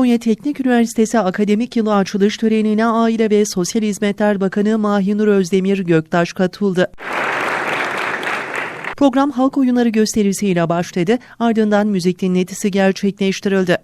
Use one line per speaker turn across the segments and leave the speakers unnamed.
Konya Teknik Üniversitesi Akademik Yılı açılış törenine Aile ve Sosyal Hizmetler Bakanı Mahinur Özdemir Göktaş katıldı. Program halk oyunları gösterisiyle başladı, ardından müzik dinletisi gerçekleştirildi.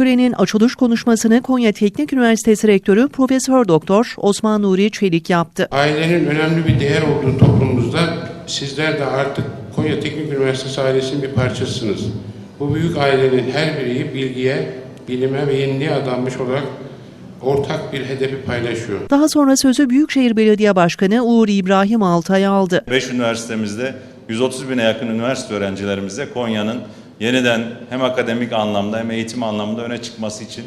Törenin açılış konuşmasını Konya Teknik Üniversitesi Rektörü Profesör Doktor Osman Nuri Çelik yaptı.
Ailenin önemli bir değer olduğu toplumumuzda sizler de artık Konya Teknik Üniversitesi ailesinin bir parçasısınız. Bu büyük ailenin her biri bilgiye, bilime ve yeniliğe adanmış olarak ortak bir hedefi paylaşıyor.
Daha sonra sözü Büyükşehir Belediye Başkanı Uğur İbrahim Altay aldı.
5 üniversitemizde 130 bine yakın üniversite öğrencilerimize Konya'nın yeniden hem akademik anlamda hem eğitim anlamında öne çıkması için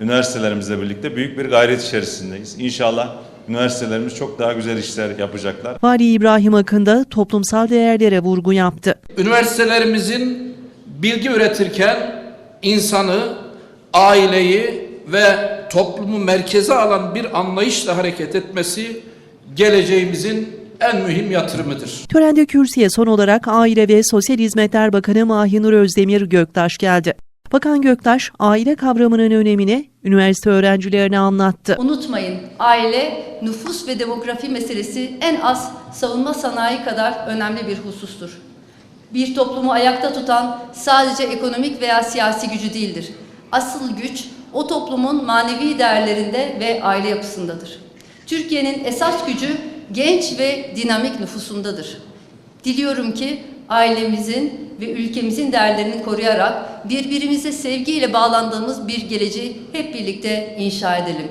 üniversitelerimizle birlikte büyük bir gayret içerisindeyiz. İnşallah üniversitelerimiz çok daha güzel işler yapacaklar.
Vali İbrahim Akın da toplumsal değerlere vurgu yaptı.
üniversitelerimizin bilgi üretirken insanı, aileyi ve toplumu merkeze alan bir anlayışla hareket etmesi geleceğimizin en mühim yatırımıdır.
Törende kürsüye son olarak Aile ve Sosyal Hizmetler Bakanı Mahinur Özdemir Göktaş geldi. Bakan Göktaş, aile kavramının önemini üniversite öğrencilerine anlattı.
Unutmayın aile, nüfus ve demografi meselesi en az savunma sanayi kadar önemli bir husustur. Bir toplumu ayakta tutan sadece ekonomik veya siyasi gücü değildir. Asıl güç o toplumun manevi değerlerinde ve aile yapısındadır. Türkiye'nin esas gücü genç ve dinamik nüfusundadır. Diliyorum ki ailemizin ve ülkemizin değerlerini koruyarak birbirimize sevgiyle bağlandığımız bir geleceği hep birlikte inşa edelim.